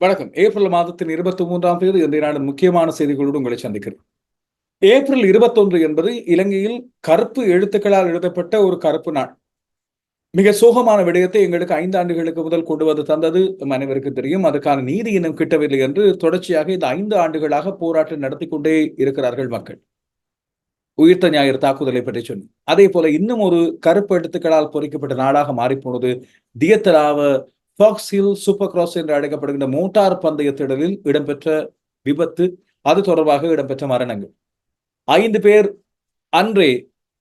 வணக்கம். ஏப்ரல் மாதத்தின் இருபத்தி மூன்றாம் தேதி இந்த நாளின் முக்கியமான செய்திகளோடு உங்களை சந்திக்கிறேன் ஏப்ரல் இருபத்தொன்று என்பது இலங்கையில் கருப்பு எழுத்துக்களால் எழுதப்பட்ட ஒரு கருப்பு நாள். மிக சோகமான விடயத்தை எங்களுக்கு ஐந்து ஆண்டுகளுக்கு முதல் கொண்டு வந்து தந்தது அனைவருக்கு தெரியும். அதுக்கான நீதி இன்னும் கிட்டவில்லை என்று தொடர்ச்சியாக இந்த ஐந்து ஆண்டுகளாக போராட்டம் நடத்தி கொண்டே இருக்கிறார்கள் மக்கள். உயிர்த்த ஞாயிறு தாக்குதலை பற்றி சொன்னி அதே போல இன்னும் ஒரு கருப்பு எழுத்துக்களால் பொறிக்கப்பட்ட நாடாக மாறிப்போனது Diyatalawa Fox Hill Super Cross என்று அழைக்கப்படுகின்ற மோட்டார் பந்தய திடலில் இடம்பெற்ற விபத்து அது தொடர்பாக இடம்பெற்ற மரணங்கள். ஐந்து பேர் அன்றே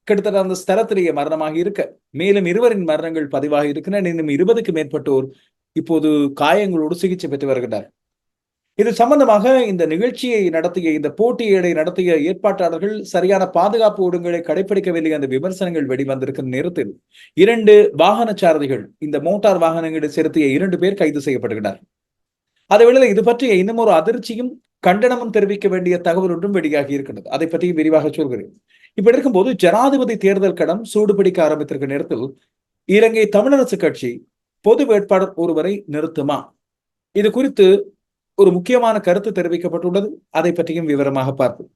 கிட்டத்தட்ட அந்த ஸ்தலத்திலேயே மரணமாக இருக்க மேலும் இருவரின் மரணங்கள் பதிவாக இருக்கின்றன. இன்னும் இருபதுக்கு மேற்பட்டோர் இப்போது காயங்களோடு சிகிச்சை பெற்று வருகின்றனர். இது சம்பந்தமாக இந்த நிகழ்ச்சியை நடத்திய இந்த போட்டியை நடத்திய ஏற்பாட்டாளர்கள் சரியான பாதுகாப்பு ஒழுங்குகளை கடைபிடிக்கவில்லை என்ற விமர்சனங்கள் வெளிவந்திருக்கும் நேரத்தில் இரண்டு வாகன சாரதிகள் இந்த மோட்டார் வாகனங்களை செலுத்திய இரண்டு பேர் கைது செய்யப்படுகிறார். அதேவேளை இது பற்றிய இன்னும் ஒரு அதிர்ச்சியும் கண்டனமும் தெரிவிக்க வேண்டிய தகவல் ஒன்றும் வெளியாகி இருக்கின்றது. அதை பற்றி விரிவாக சொல்கிறேன். இப்படி இருக்கும்போது ஜனாதிபதி தேர்தல் கடம் சூடுபிடிக்க ஆரம்பித்திருக்க நேரத்தில் இலங்கை தமிழரசு கட்சி பொது வேட்பாளர் ஒருவரை நிறுத்துமா? இது குறித்து ஒரு முக்கியமான கருத்து தெரிவிக்கப்பட்டுள்ளது. அதை பற்றியும் விவரமாக பார்ப்போம்.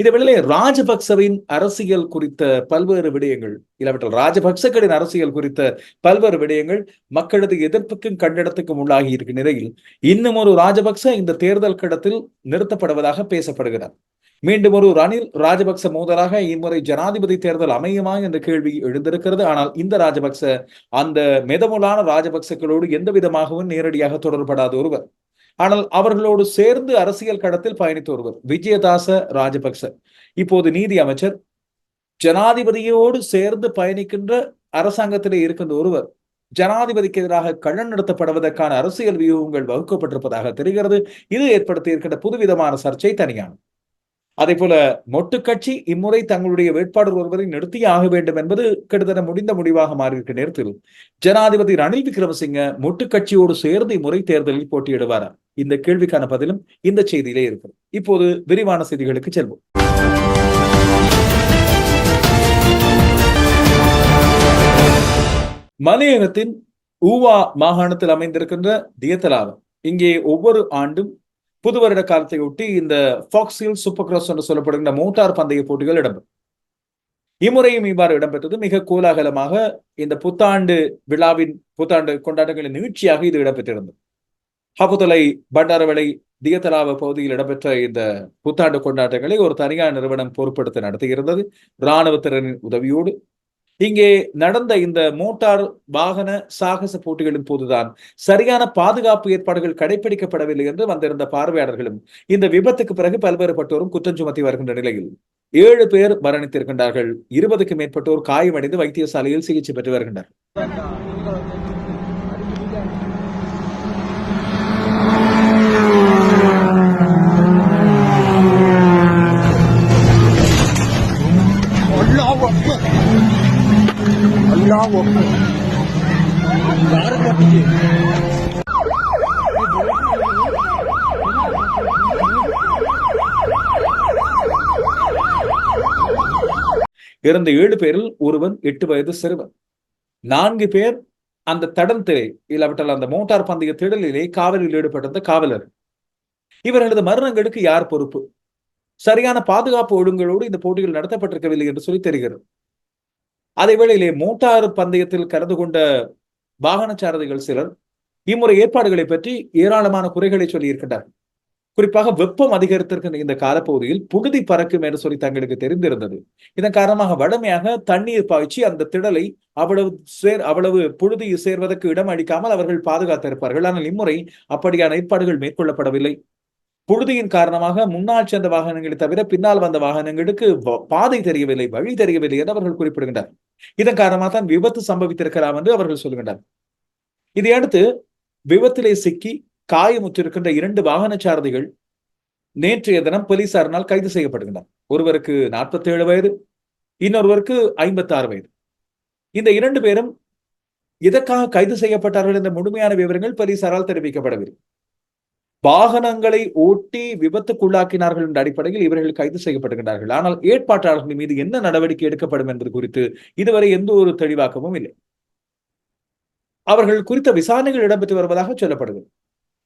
இந்த வேளையிலே ராஜபக்சவின் அரசியல் குறித்த பல்வேறு விடயங்கள் இல்லாவிட்டால் ராஜபக்சகளின் அரசியல் குறித்த பல்வேறு விடயங்கள் மக்களது எதிர்ப்புக்கும் கண்டனத்துக்கும் உள்ளாகி இருக்கும் நிலையில் இன்னும் ஒரு ராஜபக்ச இந்த தேர்தல் கடத்தில் நிறுத்தப்படுவதாக பேசப்படுகிறார். மீண்டும் ஒரு ரணில் ராஜபக்ச மோதலாக இம்முறை ஜனாதிபதி தேர்தல் அமையுமா என்ற கேள்வி எழுந்திருக்கிறது. ஆனால் இந்த ராஜபக்ச அந்த மெதமுலான ராஜபக்சகளோடு எந்த விதமாகவும் நேரடியாக தொடர்படாத ஒருவர். ஆனால் அவர்களோடு சேர்ந்து அரசியல் கடத்தில் பயணித்து வருவர் விஜயதாச ராஜபக்ச. இப்போது நீதி அமைச்சர் ஜனாதிபதியோடு சேர்ந்து பயணிக்கின்ற அரசாங்கத்திலே இருக்கின்ற ஒருவர் ஜனாதிபதிக்கு எதிராக கள்ளன் நடத்தப்படுவதற்கான அரசியல் வியூகங்கள் வகுக்கப்பட்டிருப்பதாக தெரிகிறது. இது ஏற்படுத்தி இருக்கின்ற புதுவிதமான சர்ச்சை தனியான. அதே போல மொட்டு கட்சி இம்முறை தங்களுடைய வேட்பாளர் ஒருவரை நிறுத்தியே ஆக வேண்டும் என்பது கிட்டத்தட்ட முடிந்த முடிவாக மாறியிருக்க நேரத்தில் ஜனாதிபதி ரணில் விக்ரமசிங்க மொட்டு கட்சியோடு சேர்ந்து இம்முறை தேர்தலில் போட்டியிடுவாராம் இந்த கேள்விக்கான பதிலும் இந்த செய்தியிலே இருக்கிறது இப்போது விரிவான செய்திகளுக்கு செல்வோம். மலையகத்தின் ஊவா மாகாணத்தில் அமைந்திருக்கின்ற தியத்தலாவம் இங்கே ஒவ்வொரு ஆண்டும் புது வருட காலத்தை ஒட்டி இந்த ஃபாக்ஸில் சூப்பர் கிராஸ் என்று சொல்லப்படுகின்ற மோட்டார் பந்தய போட்டிகள் இடம்பெறும். இம்முறையும் இவ்வாறு இடம்பெற்றது மிக கோலாகலமாக இந்த புத்தாண்டு விழாவின் புத்தாண்டு கொண்டாட்டங்களின் நிகழ்ச்சியாக இது இடம்பெற்றிருந்தது. ஹபுதலை பண்டாரவளை தியத்தலாவ பகுதியில் இடம்பெற்ற இந்த புத்தாண்டு கொண்டாட்டங்களை ஒரு தனியார் நிறுவனம் பொறுப்படுத்த நடத்தியிருந்தது. இராணுவத்தினரின் உதவியோடு. இங்கே நடந்த இந்த மோட்டார் வாகன சாகச போட்டிகளின் போதுதான் சரியான பாதுகாப்பு ஏற்பாடுகள் கடைபிடிக்கப்படவில்லை என்று வந்திருந்த பார்வையாளர்களும் இந்த விபத்துக்கு பிறகு பல்வேறுபட்டோரும் குற்றம் சுமத்தி வருகின்ற நிலையில் ஏழு பேர் மரணித்திருக்கின்றார்கள். இருபதுக்கு மேற்பட்டோர் காயமடைந்து வைத்தியசாலையில் சிகிச்சை பெற்று வருகின்றனர். இருந்த ஏழு பேரில் ஒருவன் எட்டு வயது சிறுவன். நான்கு பேர் அந்த தடத்திலே இல்லாவிட்டால் அந்த மோட்டார் பந்தய திடலிலே காவலில் ஈடுபட்டிருந்த காவலர். இவர்களது மரணங்களுக்கு யார் பொறுப்பு? சரியான பாதுகாப்பு ஒழுங்குகளோடு இந்த போட்டிகள் நடத்தப்பட்டிருக்கவில்லை என்று சொல்லி தெரிகிறது. அதே வேளையிலே மோட்டார் பந்தயத்தில் கலந்து கொண்ட வாகன சாரதிகள் சிலர் இம்முறை ஏற்பாடுகளை பற்றி ஏராளமான குறைகளை சொல்லியிருக்கின்றார் குறிப்பாக வெப்பம் அதிகரித்திருக்கின்ற இந்த காலப்பகுதியில் புழுதி பறக்கும் என்று சொல்லி தங்களுக்கு தெரிந்திருந்தது. இதன் காரணமாக வடமையாக தண்ணீர் பாய்ச்சி அந்த திடலை அவ்வளவு சேர் அவ்வளவு புழுதி சேர்வதற்கு இடம் அளிக்காமல் அவர்கள் பாதுகாத்திருப்பார்கள். ஆனால் இம்முறை அப்படியான ஏற்பாடுகள் மேற்கொள்ளப்படவில்லை. புழுதியின் காரணமாக முன்னால் சென்ற வாகனங்களை தவிர பின்னால் வந்த வாகனங்களுக்கு பாதை தெரியவில்லை வழி தெரியவில்லை என்று அவர்கள் குறிப்பிடுகின்றனர். இதன் காரணமாக தான் விபத்து சம்பவித்திருக்கலாம் என்று அவர்கள் சொல்கின்றனர். இதையடுத்து விபத்திலே சிக்கி காயமுற்றிருக்கின்ற இரண்டு வாகன சாரதிகள் நேற்றைய தினம் போலீசாரினால் கைது செய்யப்படுகின்றனர். ஒருவருக்கு நாற்பத்தி ஏழு வயது இன்னொருவருக்கு ஐம்பத்தி ஆறு வயது. இந்த இரண்டு பேரும் இதற்காக கைது செய்யப்பட்டார்கள் என்ற முழுமையான விவரங்கள் போலீசாரால் தெரிவிக்கப்படவில்லை. வாகனங்களை ஓட்டி விபத்துக்குள்ளாக்கினார்கள் என்ற அடிப்படையில் இவர்கள் கைது செய்யப்படுகின்றார்கள் ஆனால் ஏற்பாட்டாளர்கள் மீது என்ன நடவடிக்கை எடுக்கப்படும் என்பது குறித்து இதுவரை எந்த ஒரு தெளிவாக்கமும் இல்லை. அவர்கள் குறித்த விசாரணைகள் இடம்பெற்று வருவதாக சொல்லப்படுகிறது.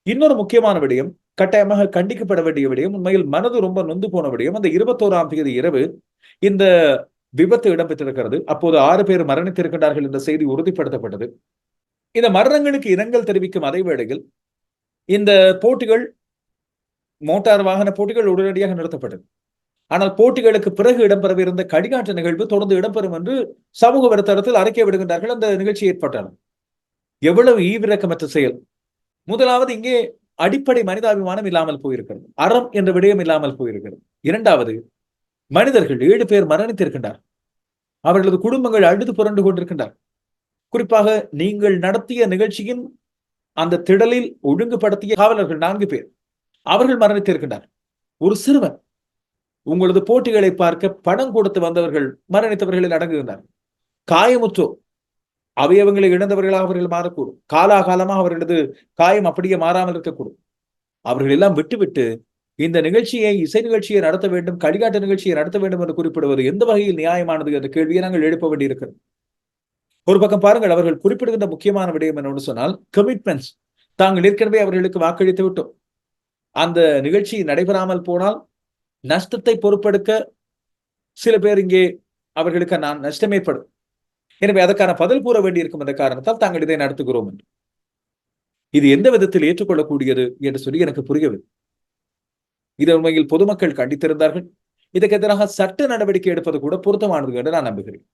இன்னொரு முக்கியமான விடயம் கட்டாயமாக கண்டிக்கப்பட வேண்டிய விடயம் உண்மையில் மனது ரொம்ப நொந்து போன விடயம். அந்த இருபத்தோராம் தேதி இரவு இந்த விபத்து இடம்பெற்றிருக்கிறது. அப்போது ஆறு பேர் மரணித்திருக்கின்றார்கள் என்ற செய்தி உறுதிப்படுத்தப்பட்டது. இந்த மரணங்களுக்கு இரங்கல் தெரிவிக்கும் அதே வேளையில் இந்த போட்டிகள் மோட்டார் வாகன போட்டிகள் உடனடியாக நிறுத்தப்பட்டது. ஆனால் போட்டிகளுக்கு பிறகு இடம்பெறவிருந்த கடிகாட்டு நிகழ்வு தொடர்ந்து இடம்பெறும் என்று சமூக வலைத்தளத்தில் அறிக்கை விடுகின்றார்கள். அந்த நிகழ்ச்சி ஏற்பட்டாலும் எவ்வளவு ஈவிரக்கமற்ற செயல். முதலாவது இங்கே அடிப்படை மனிதாபிமானம் இல்லாமல் போயிருக்கிறது. அறம் என்ற விடயம் இல்லாமல் போயிருக்கிறது. இரண்டாவது மனிதர்கள் ஏழு பேர் மரணித்திருக்கின்றார் அவர்களது குடும்பங்கள் அழுது புரண்டு கொண்டிருக்கின்றார் குறிப்பாக நீங்கள் நடத்திய நிகழ்ச்சியின் அந்த திடலில் ஒழுங்குபடுத்திய காவலர்கள் நான்கு பேர். அவர்கள் மரணித்திருக்கின்றனர். ஒரு சிறுவன் உங்களது போட்டிகளை பார்க்க பணம் கொடுத்து வந்தவர்கள் மரணித்தவர்களில் அடங்குகின்றனர். காயமுற்றோ அவயவங்களை இழந்தவர்களாக அவர்கள் மாறக்கூடும். காலாகாலமாக அவர்களது காயம் அப்படியே மாறாமல் இருக்கக்கூடும். அவர்கள் எல்லாம் விட்டுவிட்டு இந்த நிகழ்ச்சியை இசை நிகழ்ச்சியை நடத்த வேண்டும் கடிகாட்டு நிகழ்ச்சியை நடத்த வேண்டும் என்று குறிப்பிடுவது எந்த வகையில் நியாயமானது என்ற கேள்வியை நாங்கள் எழுப்ப வேண்டியிருக்கிறது. ஒரு பக்கம் பாருங்கள் அவர்கள் குறிப்பிடுகின்ற முக்கியமான விடயம் என்னன்னு சொன்னால் கமிட்மெண்ட்ஸ் தாங்கள் ஏற்கனவே அவர்களுக்கு வாக்களித்து விட்டோம். அந்த நிகழ்ச்சி நடைபெறாமல் போனால் நஷ்டத்தை பொறுப்பெடுக்க சில பேர் இங்கே அவர்களுக்கு நான் நஷ்டம் ஏற்படும். எனவே அதற்கான பதில் கூற வேண்டியிருக்கும் என்ற காரணத்தால் தாங்கள் இதை நடத்துகிறோம் என்று. இது எந்த விதத்தில் ஏற்றுக்கொள்ளக்கூடியது என்று சொல்லி எனக்கு புரியவில்லை. இது உண்மையில் பொதுமக்கள் கண்டித்திருந்தார்கள். இதற்கு எதிராக சட்ட நடவடிக்கை எடுப்பது கூட பொருத்தமானது என்று நான் நம்புகிறேன்.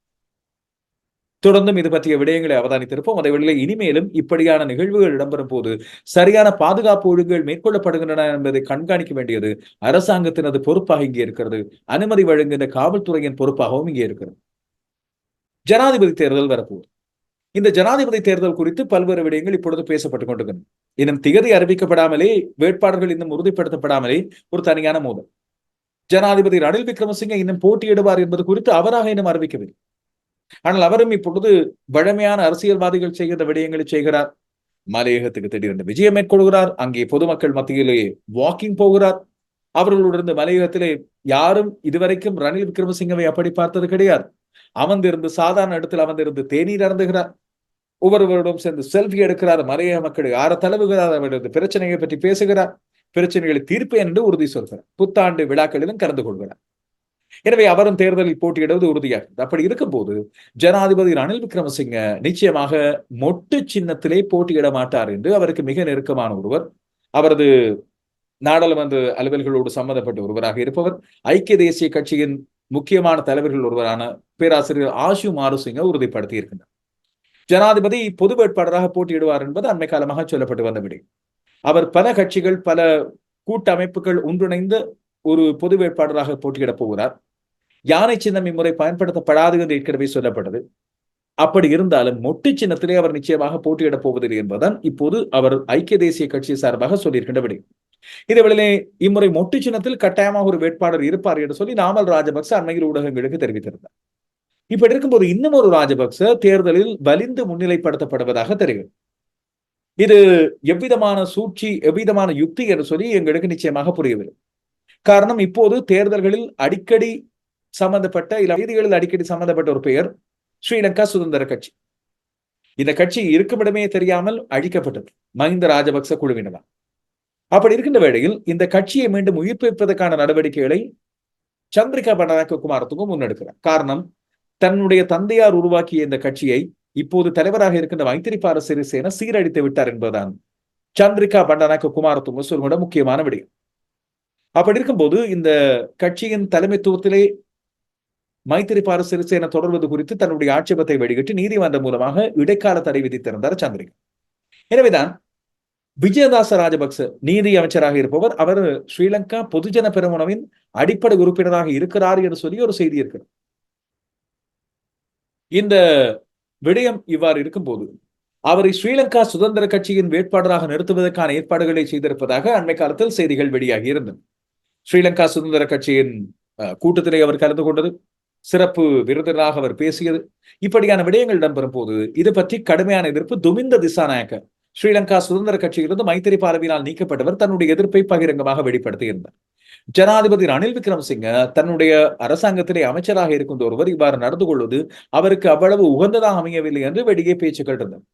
தொடர்ந்தும் இது பற்றிய விடயங்களை அவதானித்திருப்போம். அதை வெளியில் இனிமேலும் இப்படியான நிகழ்வுகள் இடம்பெறும் போது சரியான பாதுகாப்பு ஒழுங்குகள் மேற்கொள்ளப்படுகின்றன என்பதை கண்காணிக்க வேண்டியது அரசாங்கத்தினது பொறுப்பாக இங்கே இருக்கிறது. அனுமதி வழங்குகின்ற காவல்துறையின் பொறுப்பாகவும் இங்கே இருக்கிறது. ஜனாதிபதி தேர்தல் வரப்போகுது. இந்த ஜனாதிபதி தேர்தல் குறித்து பல்வேறு விடயங்கள் இப்பொழுது பேசப்பட்டுக் கொண்டிருக்கின்றன. இன்னும் திகதி அறிவிக்கப்படாமலே வேட்பாளர்கள் இன்னும் உறுதிப்படுத்தப்படாமலே ஒரு தனியான மோதல். ஜனாதிபதி ரணில் விக்ரமசிங்க இன்னும் போட்டியிடுவார் என்பது குறித்து அவராக இன்னும் அறிவிக்கவில்லை. ஆனால் அவரும் இப்பொழுது வழமையான அரசியல்வாதிகள் செய்கிற விடயங்களை செய்கிறார். மலையகத்துக்கு திடீரென்று விஜயம் மேற்கொள்கிறார். அங்கே பொதுமக்கள் மத்தியிலே வாக்கிங் போகிறார். அவர்களுடன் மலையகத்திலே யாரும் இதுவரைக்கும் ரணில் விக்ரமசிங்கவை அப்படி பார்த்தது கிடையாது. அமர்ந்திருந்து சாதாரண இடத்தில் அமர்ந்திருந்து தேநீர் அறந்துகிறார் ஒவ்வொருவரிடம் சேர்ந்து செல்ஃபி எடுக்கிறார். மலையக மக்கள் ஆற தழுவுகிறார் அவரது பிரச்சனையை பற்றி பேசுகிறார். பிரச்சனைகளை தீர்ப்பேன் என்று உறுதி சொல்கிறார். புத்தாண்டு விழாக்களிலும் கலந்து கொள்கிறார். எனவே அவரும் தேர்தலில் போட்டியிடுவது உறுதியாகிறது. அப்படி இருக்கும்போது ஜனாதிபதி ரணில் விக்ரமசிங்க நிச்சயமாக மொட்டு சின்னத்திலே போட்டியிட மாட்டார் என்று அவருக்கு மிக நெருக்கமான ஒருவர் அவரது நாடாளுமன்ற அலுவல்களோடு சம்பந்தப்பட்ட ஒருவராக இருப்பவர் ஐக்கிய தேசிய கட்சியின் முக்கியமான தலைவர்கள் ஒருவரான பேராசிரியர் ஆஷு மாருசிங்க உறுதிப்படுத்தி இருக்கின்றார் ஜனாதிபதி பொது வேட்பாளராக போட்டியிடுவார் என்பது அண்மை காலமாக சொல்லப்பட்டு வந்த விடை. அவர் பல கட்சிகள் பல கூட்டமைப்புகள் ஒன்றிணைந்த ஒரு பொது வேட்பாளராக போட்டியிடப் போகிறார். யானை சின்னம் இம்முறை பயன்படுத்தப்படாது என்று ஏற்கனவே சொல்லப்பட்டது. அப்படி இருந்தாலும் மொட்டு சின்னத்திலே அவர் நிச்சயமாக போட்டியிடப் போவதில்லை என்பதுதான் இப்போது அவர் ஐக்கிய தேசிய கட்சி சார்பாக சொல்லியிருக்கின்ற விடயம் இதேவேளை இம்முறை மொட்டு சின்னத்தில் கட்டாயமாக ஒரு வேட்பாளர் இருப்பார் என்று சொல்லி நாமல் ராஜபக்ச அண்மையில் ஊடகங்களுக்கு தெரிவித்திருந்தார். இப்படி இருக்கும்போது இன்னும் ஒரு ராஜபக்ச தேர்தலில் வலிந்து முன்னிலைப்படுத்தப்படுவதாக தெரியும் இது எவ்விதமான சூழ்ச்சி எவ்விதமான யுக்தி என்று சொல்லி எங்களுக்கு நிச்சயமாக புரியவில்லை. காரணம் இப்போது தேர்தல்களில் அடிக்கடி சம்பந்தப்பட்ட இல்ல செய்திகளில் அடிக்கடி சம்பந்தப்பட்ட ஒரு பெயர் ஸ்ரீலங்கா சுதந்திர கட்சி. இந்த கட்சி இருக்குமிடமே தெரியாமல் அழிக்கப்பட்டது. மஹிந்த ராஜபக்ச குழுவினதான் அப்படி இருக்கின்ற வேளையில் இந்த கட்சியை மீண்டும் உயிர்ப்பிப்பதற்கான நடவடிக்கைகளை சந்திரிகா பண்டாரக்க குமாரத்துக்கும் முன்னெடுக்கிறார். காரணம் தன்னுடைய தந்தையார் உருவாக்கிய இந்த கட்சியை இப்போது தலைவராக இருக்கின்ற மைத்திரிபால சிறிசேன சீரழித்து விட்டார் என்பதுதான் சந்திரிகா பண்டாரக்க குமாரத்துங்க சொல்கிற முக்கியமான விடயம். அப்படி இருக்கும்போது இந்த கட்சியின் தலைமைத்துவத்திலே மைத்திரிபால சிறிசேன தொடர்வது குறித்து தன்னுடைய ஆட்சேபத்தை வெளியிட்டு நீதிமன்றம் மூலமாக இடைக்கால தடை விதித்திருந்தார் சந்திரிகா எனவேதான் விஜயதாச ராஜபக்ச நீதி அமைச்சராக இருப்பவர் அவர் ஸ்ரீலங்கா பொதுஜன பெருமுனவின் அடிப்படை உறுப்பினராக இருக்கிறார் என்று சொல்லி ஒரு செய்தி இருக்கிறது. இந்த விடயம் இவ்வாறு இருக்கும்போது அவரை ஸ்ரீலங்கா சுதந்திர கட்சியின் வேட்பாளராக நிறுத்துவதற்கான ஏற்பாடுகளை செய்திருப்பதாக அண்மை காலத்தில் செய்திகள் வெளியாகி இருந்தன. ஸ்ரீலங்கா சுதந்திர கட்சியின் கூட்டத்திலே அவர் கலந்து கொண்டது சிறப்பு விருதினராக அவர் பேசியது. இப்படியான விடயங்கள் இடம்பெறும் போது இது பற்றி கடுமையான எதிர்ப்பு துமிந்த திசாநாயக்க ஸ்ரீலங்கா சுதந்திர கட்சியிலிருந்து மைத்திரி பாலவினால் நீக்கப்பட்டவர் தன்னுடைய எதிர்ப்பை பகிரங்கமாக வெளிப்படுத்தியிருந்தார். ஜனாதிபதி ரணில் விக்ரமசிங்க தன்னுடைய அரசாங்கத்திலே அமைச்சராக இருக்கின்ற ஒருவர் இவ்வாறு நடந்து கொள்வது அவருக்கு அவ்வளவு உகந்ததாக அமையவில்லை என்று வெளியே பேச்சுக்கள் இருந்தது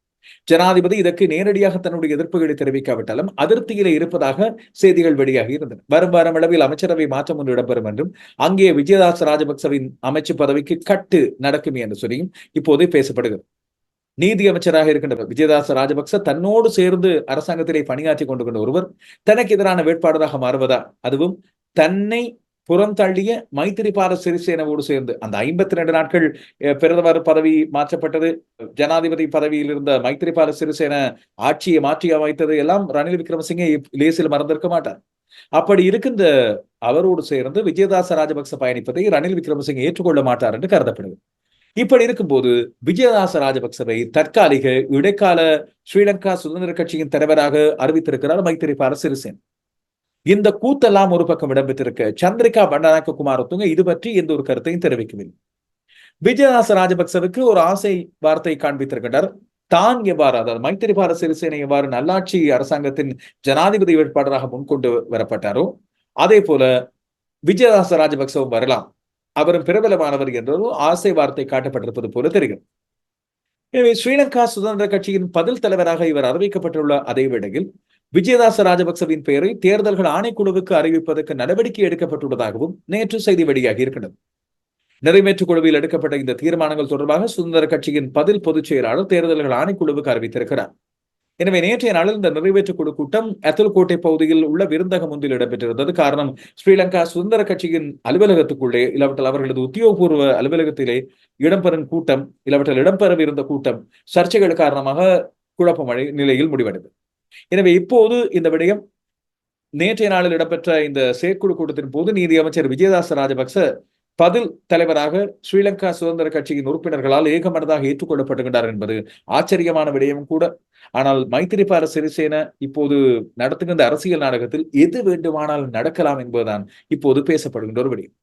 ஜனாதிபதி இதற்கு நேரடியாக தன்னுடைய எதிர்ப்புகளை தெரிவிக்காவிட்டாலும் அதிருப்தியிலே இருப்பதாக செய்திகள் வெளியாகி இருந்தன. வரும் வாரம் அளவில் அமைச்சரவை மாற்றம் ஒன்று இடம்பெறும் என்றும் அங்கே விஜயதாஸ் ராஜபக்சவின் அமைச்சு பதவிக்கு கட்டு நடக்கும் என்று சொல்லியும் இப்போது பேசப்படுகிறது. நீதி அமைச்சராக இருக்கின்ற விஜயதாச ராஜபக்ச தன்னோடு சேர்ந்து அரசாங்கத்திலே பணியாற்றி கொண்டு கொண்ட ஒருவர் தனக்கு எதிரான வேட்பாளராக மாறுவதா? அதுவும் தன்னை புறந்தள்ளிய மைத்திரிபால சிறிசேனவோடு சேர்ந்து அந்த ஐம்பத்தி ரெண்டு நாட்கள் பிரதமர் பதவி மாற்றப்பட்டது. ஜனாதிபதி பதவியில் இருந்த மைத்திரிபால சிறிசேன ஆட்சியை மாற்றி அமைத்தது எல்லாம் ரணில் விக்ரமசிங்கே லேசில் மறந்திருக்க மாட்டார். அப்படி இருக்கின்ற அவரோடு சேர்ந்து விஜயதாச ராஜபக்ச பயணிப்பதை ரணில் விக்ரமசிங்கே ஏற்றுக்கொள்ள மாட்டார் என்று கருதப்படுது இப்படி இருக்கும்போது விஜயதாச ராஜபக்சவை தற்காலிக இடைக்கால ஸ்ரீலங்கா சுதந்திர கட்சியின் தலைவராக அறிவித்திருக்கிறார் மைத்திரிபால சிறிசேன். இந்த கூத்தெல்லாம் ஒரு பக்கம் இடம்பெற்றிருக்க. சந்திரிகா பண்டாரக்க குமாரத்துங்க இது பற்றி எந்த ஒரு கருத்தையும் தெரிவிக்கவில்லை. விஜயதாச ராஜபக்சவுக்கு ஒரு ஆசை வார்த்தை காண்பித்திருக்கின்றார். தான் எவ்வாறு அதாவது மைத்திரிபால சிறிசேனை எவ்வாறு நல்லாட்சி அரசாங்கத்தின் ஜனாதிபதி வேட்பாளராக முன்கொண்டு வரப்பட்டாரோ அதே போல விஜயதாச ராஜபக்சவும் வரலாம். அவரும் பிரபலமானவர் என்றதும் ஆசை வார்த்தை காட்டப்பட்டிருப்பது போல தெரிகிறது. எனவே ஸ்ரீலங்கா சுதந்திர கட்சியின் பதில் தலைவராக இவர் அறிவிக்கப்பட்டுள்ள அதே வேளையில் விஜயதாச ராஜபக்சவின் பெயரை தேர்தல்கள் ஆணைக்குழுவுக்கு அறிவிப்பதற்கு நடவடிக்கை எடுக்கப்பட்டுள்ளதாகவும் நேற்று செய்தி வெளியாகி இருக்கிறது. நிறைவேற்று குழுவில் எடுக்கப்பட்ட இந்த தீர்மானங்கள் தொடர்பாக சுதந்திர கட்சியின் பதில் பொதுச் செயலாளர் தேர்தல்கள் ஆணைக்குழுவுக்கு அறிவித்திருக்கிறார். எனவே நேற்றைய நாளில் இந்த நிறைவேற்று குழு கூட்டம் அத்தல்கோட்டை பகுதியில் உள்ள விருந்தகம் ஒன்றில் இடம்பெற்றிருந்தது. காரணம் ஸ்ரீலங்கா சுதந்திர கட்சியின் அலுவலகத்துக்குள்ளே இல்லாவிட்டால் அவர்களது உத்தியோகபூர்வ அலுவலகத்திலே இடம்பெறும் கூட்டம் இல்லாவிட்டால் இடம்பெறவிருந்த கூட்டம் சர்ச்சைகள் காரணமாக குழப்பமழை நிலையில் முடிவடைந்தது. எனவே இப்போது இந்த விடயம் நேற்றைய நாளில் இடம்பெற்ற இந்த செயற்குழு கூட்டத்தின் போது நீதி அமைச்சர் விஜயதாச ராஜபக்ச பதில் தலைவராக ஸ்ரீலங்கா சுதந்திர கட்சியின் உறுப்பினர்களால் ஏகமனதாக ஏற்றுக்கொள்ளப்படுகின்றார் என்பது ஆச்சரியமான விடயம் கூட. ஆனால் மைத்திரிபால சிறிசேன இப்போது நடத்துகின்ற அரசியல் நாடகத்தில் எது வேண்டுமானாலும் நடக்கலாம் என்பதுதான் இப்போது பேசப்படுகின்ற ஒரு விடயம்.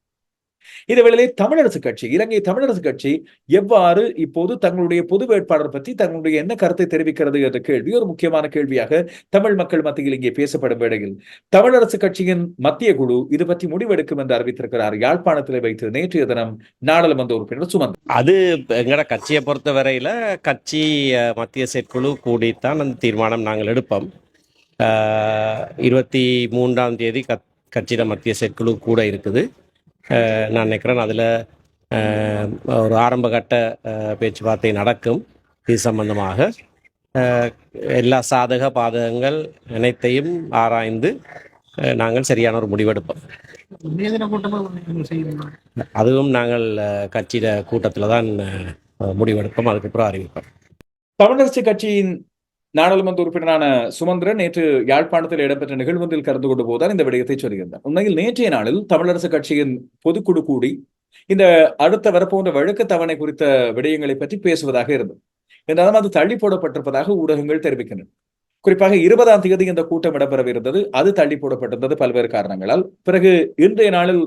இந்த வேளையிலே தமிழரசு கட்சி இலங்கை தமிழரசு கட்சி எவ்வாறு இப்போது தங்களுடைய பொது வேட்பாளர் பற்றி தங்களுடைய என்ன கருத்தை தெரிவிக்கிறது என்ற கேள்வி ஒரு முக்கியமான கேள்வியாக தமிழ் மக்கள் மத்தியில் இங்கே பேசப்படும் வேளையில் தமிழரசு கட்சியின் மத்திய குழு இது பற்றி முடிவெடுக்கும் என்று அறிவித்திருக்கிறார் யாழ்ப்பாணத்தில் வைத்து நேற்றைய தினம் நாடாளுமன்ற உறுப்பினர் சுமந்த். அது எங்கட கட்சியை பொறுத்த வரையில கட்சி மத்திய செயற்குழு கூடித்தான் அந்த தீர்மானம் நாங்கள் எடுப்போம். இருபத்தி மூன்றாம் தேதி கத் கட்சியிட மத்திய செயற்குழு கூட இருக்குது. நான் நினைக்கிறேன் அதில் ஒரு ஆரம்பகட்ட பேச்சுவார்த்தை நடக்கும். இது சம்பந்தமாக எல்லா சாதக பாதகங்கள் அனைத்தையும் ஆராய்ந்து நாங்கள் சரியான ஒரு முடிவெடுப்போம். அதுவும் நாங்கள் கட்சியில கூட்டத்தில் தான் முடிவெடுப்போம். அதுக்கப்புறம் அறிவிப்போம். தமிழரசு கட்சியின் நாடாளுமன்ற உறுப்பினரான சுமந்திரன் நேற்று யாழ்ப்பாணத்தில் இடம்பெற்ற நிகழ்வொன்றில் கலந்து கொண்டு போதார் இந்த விடயத்தை சொல்லியிருந்தார். உண்மையில் நேற்றைய நாளில் தமிழரசு கட்சியின் பொதுக்குழு கூடி இந்த அடுத்த வரப்போன்ற வழக்கு தவணை குறித்த விடயங்களை பற்றி பேசுவதாக இருந்தது. என்றாலும் அது தள்ளி போடப்பட்டிருப்பதாக ஊடகங்கள் தெரிவிக்கின்றன. குறிப்பாக இருபதாம் தேதி இந்த கூட்டம் இடம்பெறவிருந்தது. அது தள்ளி போடப்பட்டிருந்தது பல்வேறு காரணங்களால். பிறகு இன்றைய நாளில்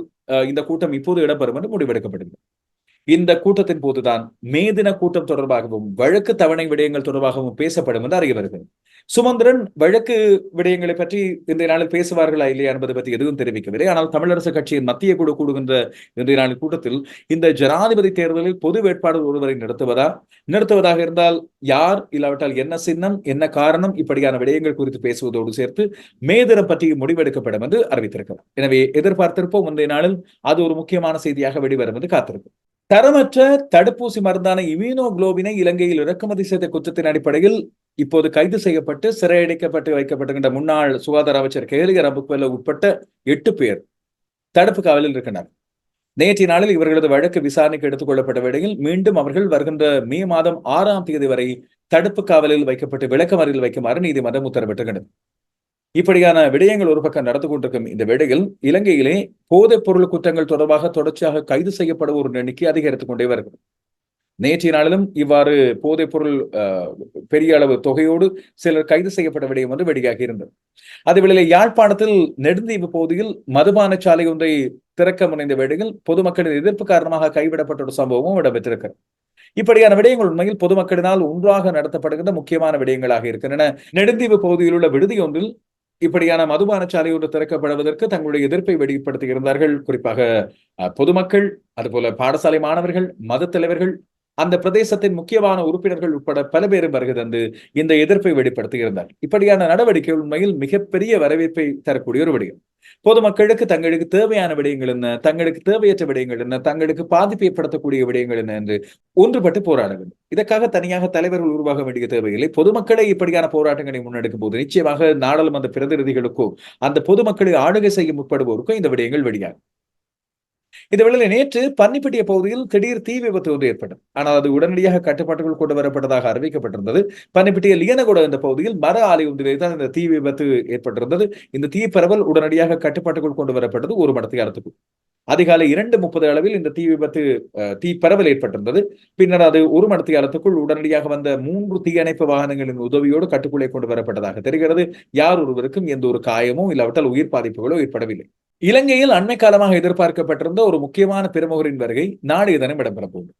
இந்த கூட்டம் இப்போது இடம்பெறும் என்று முடிவெடுக்கப்பட்டது. இந்த கூட்டத்தின் போதுதான் மே தின கூட்டம் தொடர்பாகவும் வழக்கு தவணை விடயங்கள் தொடர்பாகவும் பேசப்படும் என்று அறிய வருகிறது சுமந்திரன் வழக்கு விடயங்களை பற்றி இன்றைய நாளில் பேசுவார்களா இல்லையா என்பதை பற்றி எதுவும் தெரிவிக்கவில்லை. ஆனால் தமிழரசு கட்சியின் மத்திய குழு கூடுகின்ற இன்றைய நாளின் கூட்டத்தில் இந்த ஜனாதிபதி தேர்தலில் பொது வேட்பாளர் ஒருவரை நடத்துவதா நிறுத்துவதாக இருந்தால் யார் இல்லாவிட்டால் என்ன சின்னம் என்ன காரணம் இப்படியான விடயங்கள் குறித்து பேசுவதோடு சேர்த்து மேதினம் பற்றி முடிவெடுக்கப்படும் என்று அறிவித்திருக்கிறார். எனவே எதிர்பார்த்திருப்போம் முந்தைய நாளில் அது ஒரு முக்கியமான செய்தியாக வெளிவரும் என்று காத்திருக்கும் தரமற்ற தடுப்பூசி மருந்தான இம்யூனோகுளோபினை இலங்கையில் இறக்குமதி செய்த குற்றத்தின் அடிப்படையில் இப்போது கைது செய்யப்பட்டு சிறையடைக்கப்பட்டு வைக்கப்பட்டுகின்ற முன்னாள் சுகாதார அமைச்சர் கேலிய ரம்புக்வெல்ல உட்பட்ட எட்டு பேர் தடுப்பு காவலில் இருக்கின்றனர். நேற்றைய நாளில் இவர்களது வழக்கு விசாரணைக்கு எடுத்துக் கொள்ளப்பட்ட வேளையில் மீண்டும் அவர்கள் வருகின்ற மே மாதம் ஆறாம் தேதி வரை தடுப்பு காவலில் வைக்கப்பட்டு விளக்கமறையில் வைக்குமாறு நீதிமன்றம் உத்தரவிட்டுள்ளது. இப்படியான விடயங்கள் ஒரு பக்கம் நடந்து கொண்டிருக்கும் இந்த வேளையில் இலங்கையிலே போதைப் பொருள் குற்றங்கள் தொடர்பாக தொடர்ச்சியாக கைது செய்யப்படும் ஒரு எண்ணிக்கை அதிகரித்துக் கொண்டே வருகிறது. நேற்றைய நாளிலும் இவ்வாறு போதைப் பொருள் பெரிய அளவு தொகையோடு சிலர் கைது செய்யப்பட்ட விடயம் வந்து வெளியாகி இருந்தது. அதுவேளை யாழ்ப்பாணத்தில் நெடுந்தீவு பகுதியில் மதுபான சாலை ஒன்றை திறக்க முனைந்த வேளையில் பொதுமக்களின் எதிர்ப்பு காரணமாக கைவிடப்பட்ட ஒரு சம்பவமும் இடம்பெற்றிருக்கிறது. இப்படியான விடயங்கள் உண்மையில் பொதுமக்களினால் ஒன்றாக நடத்தப்படுகின்ற முக்கியமான விடயங்களாக இருக்கின்றன. நெடுந்தீவு பகுதியில் உள்ள விடுதி ஒன்றில் இப்படியான மதுபான சாலை ஒன்று திறக்கப்படுவதற்கு தங்களுடைய எதிர்ப்பை வெளிப்படுத்தி இருந்தார்கள் குறிப்பாக பொதுமக்கள் அதுபோல பாடசாலை மாணவர்கள் மத தலைவர்கள் அந்த பிரதேசத்தின் முக்கியமான உறுப்பினர்கள் உட்பட பல பேரும் வருகை தந்து இந்த எதிர்ப்பை வெளிப்படுத்தி இருந்தார் இப்படியான நடவடிக்கை உண்மையில் மிகப்பெரிய வரவேற்பை தரக்கூடிய ஒரு விடயம் பொதுமக்களுக்கு தங்களுக்கு தேவையான விடயங்கள் என்ன? தங்களுக்கு தேவையற்ற விடயங்கள் என்ன? தங்களுக்கு பாதிப்பை ஏற்படுத்தக்கூடிய விடயங்கள் என்ன என்று ஒன்றுபட்டு போராட வேண்டும். இதற்காக தனியாக தலைவர்கள் உருவாக வேண்டிய தேவையில்லை. பொதுமக்களை இப்படியான போராட்டங்களை முன்னெடுக்கும் போது நிச்சயமாக நாடாளுமன்ற பிரதிநிதிகளுக்கோ அந்த பொதுமக்களை ஆளுகை செய்ய முற்படுவோருக்கோ இந்த விடயங்கள் வெளியாகும் இந்த வேளையில் நேற்று பன்னிப்பட்டிய பகுதியில் திடீர் தீ விபத்து ஒன்று ஏற்பட்டது. ஆனால் அது உடனடியாக கட்டுப்பாட்டுக்குள் கொண்டு வரப்பட்டதாக அறிவிக்கப்பட்டிருந்தது. பன்னிப்பட்டிய லியனகுட இந்த பகுதியில் மர ஆலை ஒன்றிலே தான் இந்த தீ விபத்து ஏற்பட்டிருந்தது. இந்த தீ பரவல் உடனடியாக கட்டுப்பாட்டுக்குள் கொண்டு வரப்பட்டது ஒரு மடத்தியாரத்துக்கு அதிகாலை இரண்டு முப்பது அளவில் இந்த தீ விபத்து அஹ், தீ பரவல் ஏற்பட்டிருந்தது. பின்னர் அது ஒரு மடத்தியாரத்துக்குள் உடனடியாக வந்த மூன்று தீயணைப்பு வாகனங்களின் உதவியோடு கட்டுக்குள்ளே கொண்டு வரப்பட்டதாக தெரிகிறது. யார் ஒருவருக்கும் எந்த ஒரு காயமோ இல்லாவிட்டால் உயிர் பாதிப்புகளோ ஏற்படவில்லை. இலங்கையில் அண்மை காலமாக எதிர்பார்க்கப்பட்டிருந்த ஒரு முக்கியமான பிரமுகரின் வருகை நாடு தினம் இடம்பெற போகுது.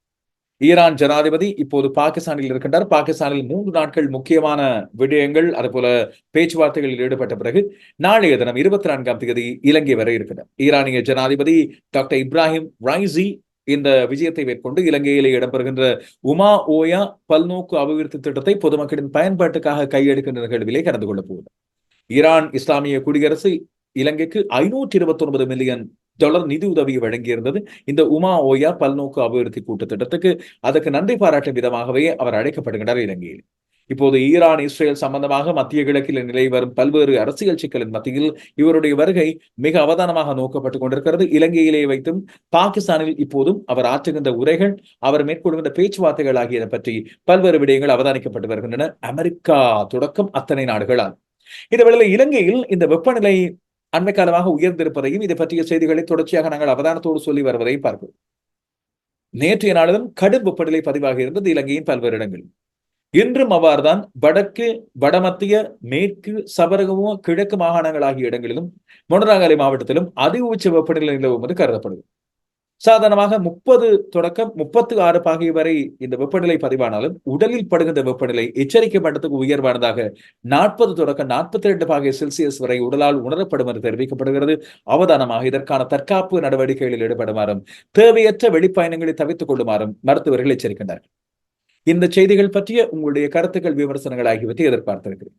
ஈரான் ஜனாதிபதி இப்போது பாகிஸ்தானில் இருக்கின்றார். பாகிஸ்தானில் மூன்று நாட்கள் முக்கியமான விடயங்கள் அதுபோல பேச்சுவார்த்தைகளில் ஈடுபட்ட பிறகு நாளைய தினம் இருபத்தி நான்காம் தேதி இலங்கை வரை இருக்கிறார் ஈரானிய ஜனாதிபதி டாக்டர் இப்ராஹிம் ரைசி இந்த விஜயத்தை மேற்கொண்டு இலங்கையிலே இடம்பெறுகின்ற உமா ஓயா பல்நோக்கு அபிவிருத்தி திட்டத்தை பொதுமக்களின் பயன்பாட்டுக்காக கையெடுக்கின்ற நிகழ்விலே கலந்து கொள்ளப் போகிறார் ஈரான் இஸ்லாமிய குடியரசு இலங்கைக்கு ஐநூற்றி இருபத்தி ஒன்பது மில்லியன் டாலர் நிதி உதவியை வழங்கியிருந்தது. இந்த உமா ஓயா பல்நோக்கு அபிவிருத்தி கூட்டு திட்டத்துக்கு அதற்கு நன்றி பாராட்டும் விதமாகவே அவர் அழைக்கப்படுகிறார் இலங்கையில். இப்போது ஈரான் இஸ்ரேல் சம்பந்தமாக மத்திய கிழக்கில் நிலை வரும் பல்வேறு அரசியல் சிக்கலின் மத்தியில் இவருடைய வருகை மிக அவதானமாக நோக்கப்பட்டுக் கொண்டிருக்கிறது. இலங்கையிலே வைத்தும் பாகிஸ்தானில் இப்போதும் அவர் ஆற்றுகின்ற உரைகள் அவர் மேற்கொள்கின்ற பேச்சுவார்த்தைகள் ஆகியதை பற்றி பல்வேறு விடயங்கள் அவதானிக்கப்பட்டு வருகின்றன. அமெரிக்கா தொடக்கம் அத்தனை நாடுகளால். இந்த வேளையில் இலங்கையில் இந்த வெப்பநிலை அண்மை காலமாக உயர்ந்திருப்பதையும் இதை பற்றிய செய்திகளை தொடர்ச்சியாக நாங்கள் அவதானத்தோடு சொல்லி வருவதையும் பார்க்கிறோம் நேற்றைய நாளிலும் கடும் வெப்பநிலை பதிவாகி இருந்தது இலங்கையின் பல்வேறு இடங்களில். இன்றும் அவ்வாறுதான் வடக்கு வடமத்திய மேற்கு சபரகமோ கிழக்கு மாகாணங்கள் ஆகிய இடங்களிலும் மொனராகலை மாவட்டத்திலும் அதி உச்ச வெப்பநிலை நிலவும் என்று கருதப்படுகிறது சாதாரணமாக முப்பது தொடக்கம் முப்பத்து ஆறு பாகை வரை இந்த வெப்பநிலை பதிவானாலும் உடலில் படுகின்ற வெப்பநிலை எச்சரிக்கை மட்டத்துக்கு உயர்வானதாக நாற்பது தொடக்கம் நாற்பத்தி ரெண்டு பாகை செல்சியஸ் வரை உடலால் உணரப்படும் என்று தெரிவிக்கப்படுகிறது. அவதானமாக இதற்கான தற்காப்பு நடவடிக்கைகளில் ஈடுபடுமாறும் தேவையற்ற வெளிப்பயணங்களை தவித்துக் கொள்ளுமாறும் மருத்துவர்கள் எச்சரிக்கின்றனர் இந்த செய்திகள் பற்றிய உங்களுடைய கருத்துக்கள் விமர்சனங்கள் ஆகியவற்றை எதிர்பார்த்திருக்கிறேன்.